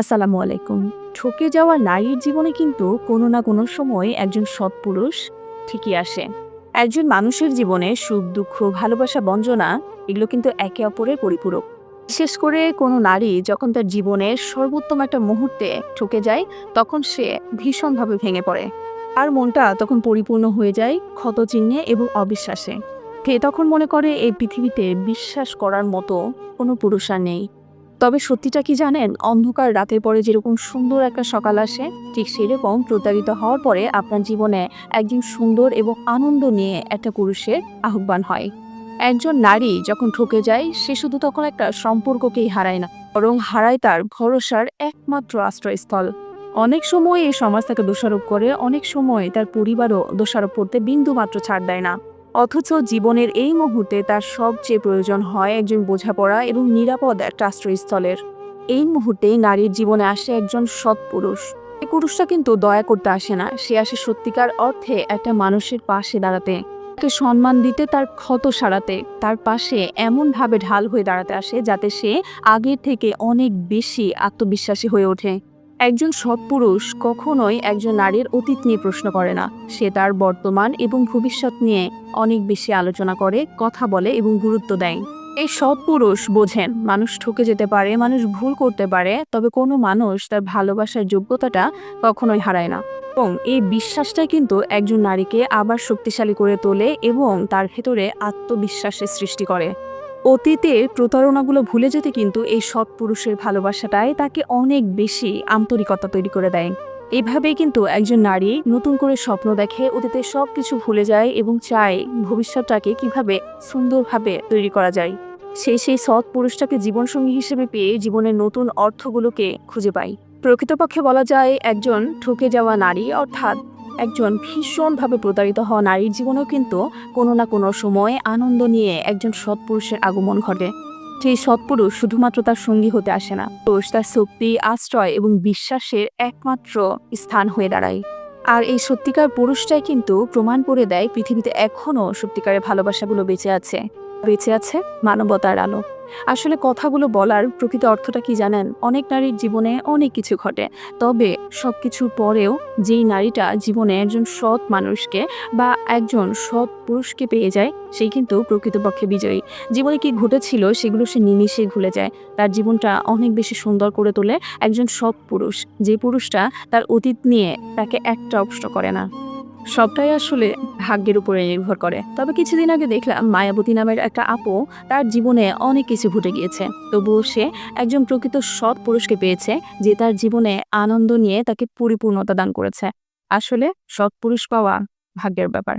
আসসালামু আলাইকুম। ঠকে যাওয়া নারীর জীবনে কিন্তু কোনো না কোনো সময় একজন সৎপুরুষ ঠিকই আসে। একজন মানুষের জীবনে সুখ, দুঃখ, ভালোবাসা বঞ্চনা এগুলো কিন্তু একে অপরের পরিপূরক। বিশেষ করে কোনো নারী যখন তার জীবনের সর্বোত্তম একটা মুহূর্তে ঠকে যায়, তখন সে ভীষণভাবে ভেঙে পড়ে। আর মনটা তখন পরিপূর্ণ হয়ে যায় ক্ষতচিহ্নে এবং অবিশ্বাসে। সে তখন মনে করে, এই পৃথিবীতে বিশ্বাস করার মতো কোনো পুরুষ আর নেই। তবে সত্যিটা কি জানেন? অন্ধকার রাতের পরে যেরকম সুন্দর একটা সকাল আসে, ঠিক সেরকম প্রতারিত হওয়ার পরে আপনার জীবনে একজন সুন্দর এবং আনন্দ নিয়ে একটা পুরুষের আহ্বান হয়। একজন নারী যখন ঠকে যায়, সে শুধু তখন একটা সম্পর্ককেই হারায় না, বরং হারায় তার ভরসার একমাত্র আশ্রয়স্থল। অনেক সময় এই সমাজ তাকে দোষারোপ করে, অনেক সময় তার পরিবারও দোষারোপ করতে বিন্দু মাত্র ছাড় দেয় না। অথচ জীবনের এই মুহূর্তে তার সবচেয়ে প্রয়োজন হয় একজন বোঝাপড়া এবং নিরাপদ একটা আশ্রয়স্থলের। এই মুহূর্তেই নারীর জীবনে আসে একজন সৎ পুরুষ। এই পুরুষটা কিন্তু দয়া করতে আসে না, সে আসে সত্যিকার অর্থে একটা মানুষের পাশে দাঁড়াতে। তাকে সম্মান দিতে, তার ক্ষত সারাতে, তার পাশে এমনভাবে ঢাল হয়ে দাঁড়াতে আসে যাতে সে আগের থেকে অনেক বেশি আত্মবিশ্বাসী হয়ে ওঠে। একজন সৎপুরুষ কখনোই একজন নারীর অতীত নিয়ে প্রশ্ন করে না। সে তার বর্তমান এবং ভবিষ্যৎ নিয়ে অনেক বেশি আলোচনা করে, কথা বলে এবং গুরুত্ব দেয়। এই সৎপুরুষ বোঝেন, মানুষ ঠকে যেতে পারে, মানুষ ভুল করতে পারে, তবে কোনো মানুষ তার ভালোবাসার যোগ্যতাটা কখনোই হারায় না। এবং এই বিশ্বাসটাই কিন্তু একজন নারীকে আবার শক্তিশালী করে তোলে এবং তার ভেতরে আত্মবিশ্বাসের সৃষ্টি করে। অতীতের প্রতারণাগুলো ভুলে যেতে কিন্তু এই সৎ পুরুষের ভালোবাসাটাই তাকে অনেক বেশি আন্তরিকতা তৈরি করে দেয়। এভাবেই কিন্তু একজন নারী নতুন করে স্বপ্ন দেখে অতীতের সব কিছু ভুলে যায় এবং চায় ভবিষ্যৎটাকে কীভাবে সুন্দরভাবে তৈরি করা যায়। সে সেই সৎ পুরুষটাকে জীবনসঙ্গী হিসেবে পেয়ে জীবনের নতুন অর্থগুলোকে খুঁজে পায়। প্রকৃতপক্ষে বলা যায়, একজন ঠকে যাওয়া নারী অর্থাৎ একজন ভীষণভাবে প্রতারিত হওয়া নারীর জীবনেও কিন্তু কোনো না কোনো সময় আনন্দ নিয়ে একজন সৎপুরুষের আগমন ঘটে। সেই সৎপুরুষ শুধুমাত্র তার সঙ্গী হতে আসে না, পুরুষ তার শক্তি, আশ্রয় এবং বিশ্বাসের একমাত্র স্থান হয়ে দাঁড়ায়। আর এই সত্যিকার পুরুষটাই কিন্তু প্রমাণ করে দেয় পৃথিবীতে এখনও সত্যিকারের ভালোবাসাগুলো বেঁচে আছে। বেঁচে আছে মানবতার আলো। আসলে কথাগুলো বলার প্রকৃত অর্থটা কি জানেন? অনেক নারীর জীবনে অনেক কিছু ঘটে। তবে সব কিছুর পরেও যেই নারীটা জীবনে একজন সৎ মানুষকে বা একজন সৎ পুরুষকে পেয়ে যায়, সেই কিন্তু প্রকৃতপক্ষে বিজয়ী। জীবনে কি ঘটেছিল সেগুলো সে নিমিষে ভুলে যায়। তার জীবনটা অনেক বেশি সুন্দর করে তোলে একজন সৎ পুরুষ। যে পুরুষটা তার অতীত নিয়ে তাকে একটা অপষ্ট করে না। সবটাই আসলে ভাগ্যের উপরে নির্ভর করে। তবে কিছুদিন আগে দেখলাম মায়াবতী নামের একটা আপু তার জীবনে অনেক কিছু ঘটে গিয়েছে। তবুও সে একজন প্রকৃত সৎ পুরুষকে পেয়েছে, যে তার জীবনে আনন্দ নিয়ে তাকে পরিপূর্ণতা দান করেছে। আসলে সৎ পুরুষ পাওয়া ভাগ্যের ব্যাপার।